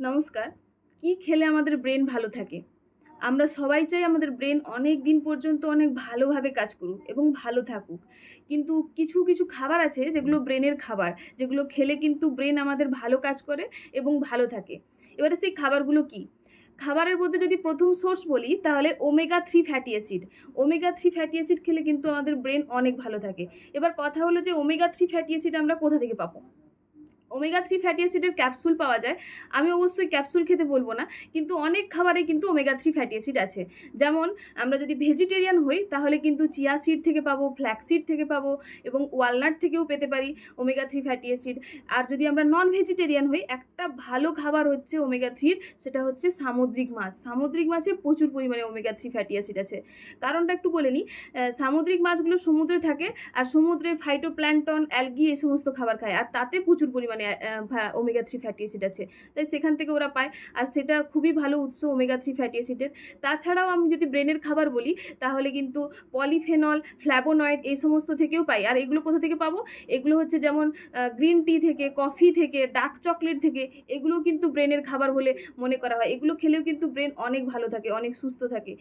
নমস্কার। কি খেলে আমাদের ব্রেন ভালো থাকে? আমরা সবাই চাই আমাদের ব্রেন অনেক দিন পর্যন্ত অনেক ভালোভাবে কাজ করুক এবং ভালো থাকুক। কিন্তু কিছু কিছু খাবার আছে যেগুলো ব্রেনের খাবার, যেগুলো খেলে কিন্তু ব্রেন আমাদের ভালো কাজ করে এবং ভালো থাকে। এবারে সেই খাবারগুলো কি? খাবারের মধ্যে যদি প্রথম সোর্স বলি, তাহলে omega three fatty acid omega three fatty acid খেলে কিন্তু আমাদের ব্রেন অনেক ভালো থাকে। এবার কথা হলো যে ওমেগা থ্রি ফ্যাটি অ্যাসিড আমরা কোথা থেকে পাবো? ওমেগা থ্রি ফ্যাটি অ্যাসিডের ক্যাপসুল পাওয়া যায়। আমি অবশ্যই ক্যাপসুল খেতে বলব না, কিন্তু অনেক খাবারে কিন্তু ওমেগা থ্রি ফ্যাটি অ্যাসিড আছে। যেমন, আমরা যদি ভেজিটেরিয়ান হই, তাহলে কিন্তু চিয়া সিড থেকে পাবো ফ্ল্যাক্স সিড থেকে পাবো, এবং ওয়ালনাট থেকেও পেতে পারি ওমেগা থ্রি ফ্যাটি অ্যাসিড আর যদি আমরা নন ভেজিটেরিয়ান হই, একটা ভালো খাবার হচ্ছে ওমেগা থ্রির সেটা হচ্ছে সামুদ্রিক মাছ। সামুদ্রিক মাছে প্রচুর পরিমাণে ওমেগা থ্রি ফ্যাটি অ্যাসিড আছে। কারণটা একটু বলে নিই সামুদ্রিক মাছগুলো সমুদ্রে থাকে, আর সমুদ্রের ফাইটোপ্ল্যান্টন অ্যালগি এই সমস্ত খাবার খায়, আর তাতে প্রচুর পরিমাণে ওমেগা থ্রি ফ্যাটি অ্যাসিড আছে। তাই সেখান থেকে ওরা পায়। আর সেটা খুবই ভালো উৎস ওমেগা থ্রি ফ্যাটি অ্যাসিডের তাছাড়াও আমি যদি ব্রেনের খাবার বলি, তাহলে কিন্তু পলিফেনল ফ্ল্যাবোনয়েড এই সমস্ত থেকেও পাই। আর এগুলো কোথা থেকে পাবো? এগুলো হচ্ছে যেমন গ্রিন টি থেকে কফি থেকে ডার্ক চকলেট থেকে এগুলো কিন্তু ব্রেনের খাবার বলে মনে করা হয়। এগুলো খেলেও কিন্তু ব্রেন অনেক ভালো থাকে, অনেক সুস্থ থাকে।